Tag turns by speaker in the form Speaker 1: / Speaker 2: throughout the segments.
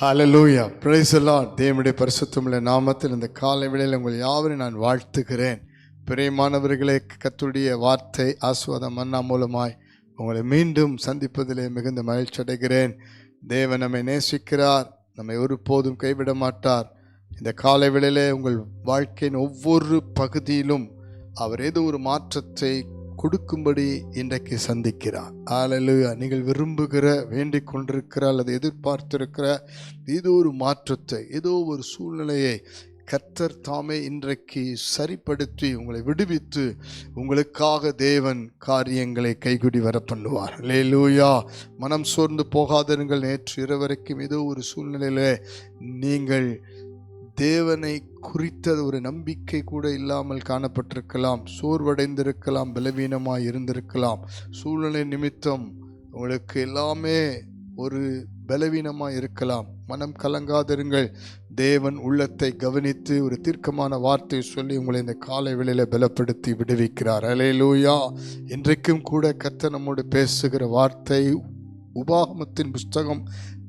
Speaker 1: Hallelujah praise தேவனுடைய பரிசுத்தமிழ நாமத்தில் இந்த காலை வேளையில் உங்கள் யாவரையும் நான் வாழ்த்துகிறேன். பிரியமானவர்களே கத்துடைய வார்த்தை ஆஸ்வாதம் மன்னா மூலமாய் உங்களை மீண்டும் சந்திப்பதிலே மிகுந்த மகிழ்ச்சி அடைகிறேன். தேவன் நம்மை நேசிக்கிறார். நம்மை ஒருபோதும் கைவிட மாட்டார். இந்த காலை வேளையிலே உங்கள் வாழ்க்கையின் ஒவ்வொரு பகுதியிலும் அவர் ஏதோ ஒரு மாற்றத்தை கொடுக்கும்படி இன்றைக்கு சந்திக்கிறார். ஆலலுயா நீங்கள் விரும்புகிற வேண்டிக் கொண்டிருக்கிற அல்லது எதிர்பார்த்திருக்கிற ஏதோ ஒரு மாற்றத்தை ஏதோ ஒரு சூழ்நிலையை கர்த்தர் தாமே இன்றைக்கு சரிப்படுத்தி உங்களை விடுவித்து உங்களுக்காக தேவன் காரியங்களை கைகுடி வர பண்ணுவார். லேலூயா மனம் சோர்ந்து போகாதிருங்கள். நேற்று இரவு வரைக்கும் ஏதோ ஒரு சூழ்நிலையில நீங்கள் தேவனை குறித்த ஒரு நம்பிக்கை கூட இல்லாமல் காணப்பட்டிருக்கலாம். சோர்வடைந்திருக்கலாம் பலவீனமாக இருந்திருக்கலாம். சூழ்நிலை நிமித்தம் உங்களுக்கு எல்லாமே ஒரு பலவீனமாக இருக்கலாம். மனம் கலங்காதிருங்கள். தேவன் உள்ளத்தை கவனித்து ஒரு தீர்க்கமான வார்த்தை சொல்லி உங்களை இந்த காலை வேளையில் பலப்படுத்தி விடுவிக்கிறார். அலேலூயா இன்றைக்கும் கூட கத்த நம்மோடு பேசுகிற வார்த்தை உபாகமத்தின் புஸ்தகம்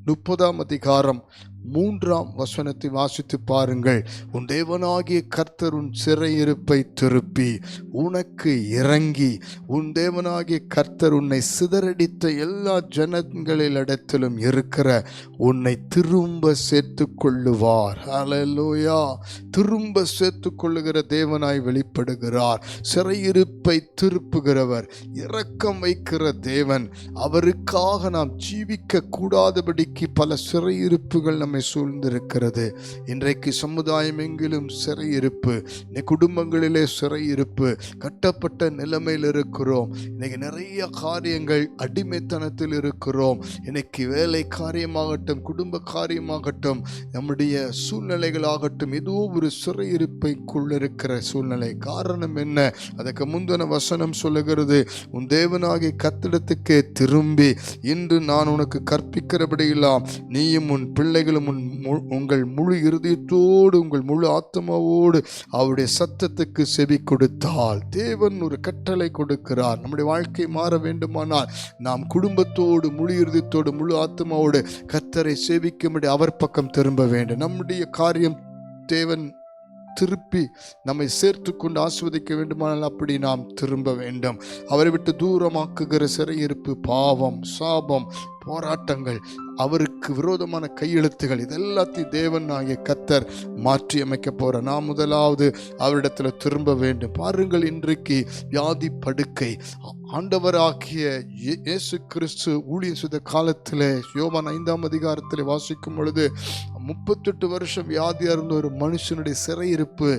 Speaker 1: முப்பதாம் அதிகாரம் மூன்றாம் வசனத்தை வாசித்து பாருங்கள். உன் தேவனாகிய கர்த்தர் உன் சிறையிருப்பை திருப்பி உனக்கு இறங்கி உன் தேவனாகிய கர்த்தர் உன்னை சிதறடித்த எல்லா ஜனங்களிடத்திலும் இருக்கிற உன்னை திரும்ப சேர்த்து கொள்ளுவார் அலலோயா திரும்ப சேர்த்து கொள்ளுகிற தேவனாய் வெளிப்படுகிறார். சிறையிருப்பை திருப்புகிறவர் இரக்கம் வைக்கிற தேவன். அவருக்காக நாம் ஜீவிக்க கூடாதபடிக்கு பல சிறையிருப்புகள் நம்மை சூழ்ந்திருக்கிறது. இன்றைக்கு சமுதாயம் எங்கிலும் சிறையிருப்பு இன்னைக்கு குடும்பங்களிலே சிறையிருப்பு கட்டப்பட்ட நிலைமையில் இருக்கிறோம். இன்னைக்கு நிறைய காரியங்கள் அடிமைத்தனத்தில் இருக்கிறோம். இன்னைக்கு வேலை காரியமாகட்டும் குடும்ப காரியமாகட்டும் நம்முடைய சூழ்நிலைகளாகட்டும் ஏதோ ஒரு சிறையிருப்பைக்குள் இருக்கிற சூழ்நிலை. காரணம் என்ன? அதுக்கு முந்தின வசனம் சொல்லுகிறது உன் தேவனாகிய கத்திடத்துக்கே திரும்பி இன்று நான் உனக்கு கற்பிக்கிறபடியெல்லாம் நீயும் உன் பிள்ளைகளும் நீங்களும் மு- உங்கள் முழு இருதயத்தோடு உங்கள் முழு ஆத்மாவோடு அவருடைய சத்தத்துக்கு செவி கொடுத்தால் தேவன் ஒரு கட்டளை கொடுக்கிறார். நம்முடைய வாழ்க்கை மாற வேண்டுமானால் நாம் குடும்பத்தோடு முழு இருதயத்தோடு முழு ஆத்மாவோடு கத்தரை சேவிக்கும்படி அவர் பக்கம் திரும்ப வேண்டும். நம்முடைய காரியம் தேவன் திருப்பி நம்மை சேர்த்து கொண்டு ஆஸ்வதிக்க வேண்டுமானால் அப்படி நாம் திரும்ப வேண்டும். அவரை விட்டு தூரமாக்குகிற சிறையிருப்பு பாவம் சாபம் போராட்டங்கள் அவருக்கு விரோதமான கையெழுத்துகள் இதெல்லாத்தையும் தேவன் ஆகிய கத்தர் மாற்றி அமைக்க போகிற நாம் முதலாவது அவரிடத்தில் திரும்ப வேண்டும். பாருங்கள் இன்றைக்கு வியாதி படுக்கை. ஆண்டவராகிய இயேசு கிறிஸ்து ஊழியர் சுத காலத்தில் யோவான் ஐந்தாம் அதிகாரத்தில் வாசிக்கும் பொழுது முப்பத்தெட்டு வருஷம் வியாதியாக இருந்த ஒரு மனுஷனுடைய சிறையிருப்பு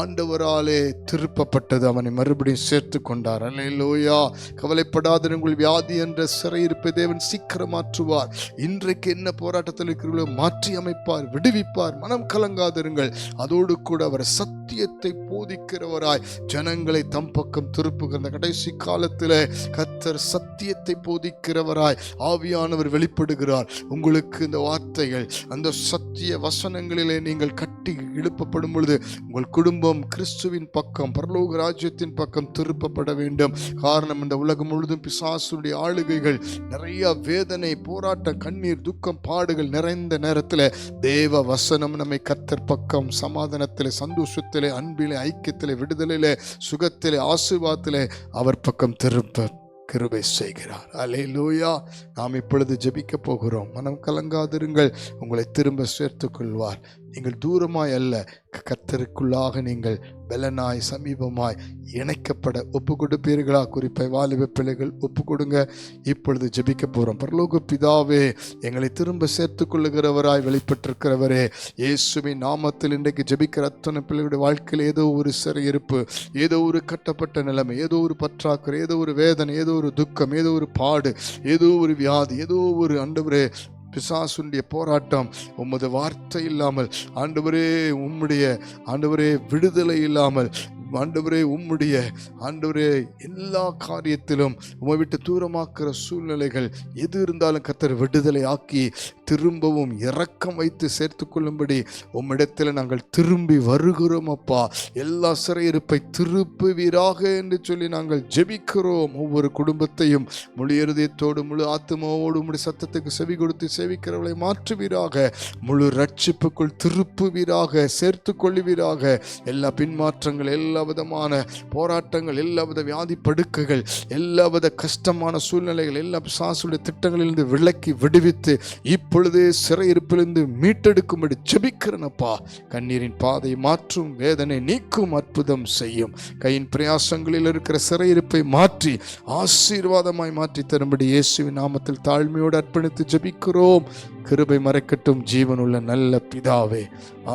Speaker 1: ஆண்டவராலே திருப்பப்பட்டது. அவனை மறுபடியும் சேர்த்து கொண்டார் அல்லையிலோயா கவலைப்படாத உங்கள் வியாதி என்ற சிறையிருப்பை தேவன் சீக்கிரம் மாற்றுவார் இன்றைக்கு என்ன போராட்டத்தில் இருக்கிறீர்களோ மாற்றி அமைப்பார் விடுவிப்பார் மனம் கலங்காதிருங்கள். அதோடு கூட அவர் சத்தியத்தை போதிக்கிறவராய் ஜனங்களை தம் பக்கம் திருப்புகிற கடைசி காலத்தில் கத்தர் சத்தியத்தை போதிக்கிறவராய் ஆவியானவர் வெளிப்படுகிறார். உங்களுக்கு இந்த வார்த்தைகள் அந்த சத்திய வசனங்களிலே நீங்கள் கட்டி எழுப்பப்படும் பொழுது உங்கள் குடும்பம் கிறிஸ்துவின் பக்கம் பரலோக ராஜ்யத்தின் பக்கம் திருப்பப்பட வேண்டும். காரணம் இந்த உலகம் முழுதும் பிசாசுடைய ஆளுகைகள் நிறைய வேதனை போராட்டம் கண்ணீர் துக்கம் பாடுகள் நிறைந்த நேரத்தில் தேவ வசனம் நம்மை கத்தர் பக்கம் சமாதானத்தில் சந்தோஷத்திலே அன்பிலே ஐக்கியத்திலே விடுதலையிலே சுகத்திலே ஆசீர்வாதத்திலே அவர் பக்கம் திருப்ப கிருபை செய்கிறார். அல்லேலூயா. நாம் இப்பொழுது ஜெபிக்க போகிறோம். மனம் கலங்காதிருங்கள். உங்களை திரும்ப சேர்த்துக் கொள்வார் நீங்கள் தூரமாய் அல்ல கத்தருக்குள்ளாக நீங்கள் பலனாய் சமீபமாய் இணைக்கப்பட ஒப்பு கொடுப்பீர்களா குறிப்பை வாலிப பிள்ளைகள் ஒப்பு கொடுங்க இப்பொழுது ஜெபிக்க போகிறோம் பரலோக பிதாவே எங்களை திரும்ப சேர்த்து கொள்ளுகிறவராய் வெளிப்பட்டிருக்கிறவரே இயேசுவின் நாமத்தில் இன்றைக்கு ஜெபிக்கிற அத்தனை பிள்ளைகளுடைய வாழ்க்கையில் ஏதோ ஒரு சிறையிருப்பு ஏதோ ஒரு கட்டப்பட்ட நிலைமை ஏதோ ஒரு பற்றாக்குறை ஏதோ ஒரு வேதனை ஏதோ ஒரு துக்கம் ஏதோ ஒரு பாடு ஏதோ ஒரு வியாதி ஏதோ ஒரு அண்டவரே பிசாசுடைய போராட்டம் உமது வார்த்தை இல்லாமல் ஆண்டவரே உம்முடைய ஆண்டவரே விடுதலை இல்லாமல் ஆண்டவரே உம்முடைய ஆண்டவரே எல்லா காரியத்திலும் உம்மை விட்டு தூரமாக்குற சூழ்நிலைகள் எது இருந்தாலும் கத்தர் விடுதலை ஆக்கி திரும்பவும் இறக்கம் வைத்து சேர்த்து கொள்ளும்படி உம்மிடத்தில் நாங்கள் திரும்பி வருகிறோம் அப்பா. எல்லா சிறையிருப்பை திருப்புவீராக என்று சொல்லி நாங்கள் ஜெபிக்கிறோம். ஒவ்வொரு குடும்பத்தையும் முழு இருதயத்தோடு முழு ஆத்மாவோடு உம்முடைய சத்தத்துக்கு செவி கொடுத்து சேவிக்கிறவர்களை மாற்றுவீராக. முழு ரட்சிப்புக்குள் திருப்புவீராக சேர்த்து கொள்ளுவீராக. எல்லா பின்மாற்றங்கள் எல்லா விதமான போராட்டங்கள் எல்லா வித வியாதி படுக்கைகள் எல்லா வித கஷ்டமான சூழ்நிலைகள் எல்லா சாசுடைய திட்டங்களிலிருந்து விலக்கி விடுவித்து இப்பொழுதே சிறையிருப்பிலிருந்து மீட்டெடுக்கும்படி ஜெபிக்கிறனப்பா. கண்ணீரின் பாதை மாற்றும் வேதனை நீக்கும் அற்புதம் செய்யும். கையின் பிரயாசங்களில் இருக்கிற சிறையிருப்பை மாற்றி ஆசீர்வாதமாய் மாற்றி தரும்படி இயேசுவின் நாமத்தில் தாழ்மையோடு அர்ப்பணித்து ஜெபிக்கிறோம். கிருபை மறைக்கட்டும் ஜீவனுள்ள நல்ல பிதாவே.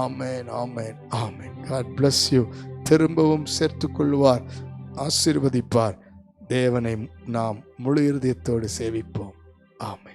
Speaker 1: ஆமேன் ஆமேன் ஆமேன். காட் பிளஸ் யூ திரும்பவும் சேர்த்து கொள்வார் ஆசிர்வதிப்பார். தேவனை நாம் முழு இருதயத்தோடு சேவிப்போம். ஆமை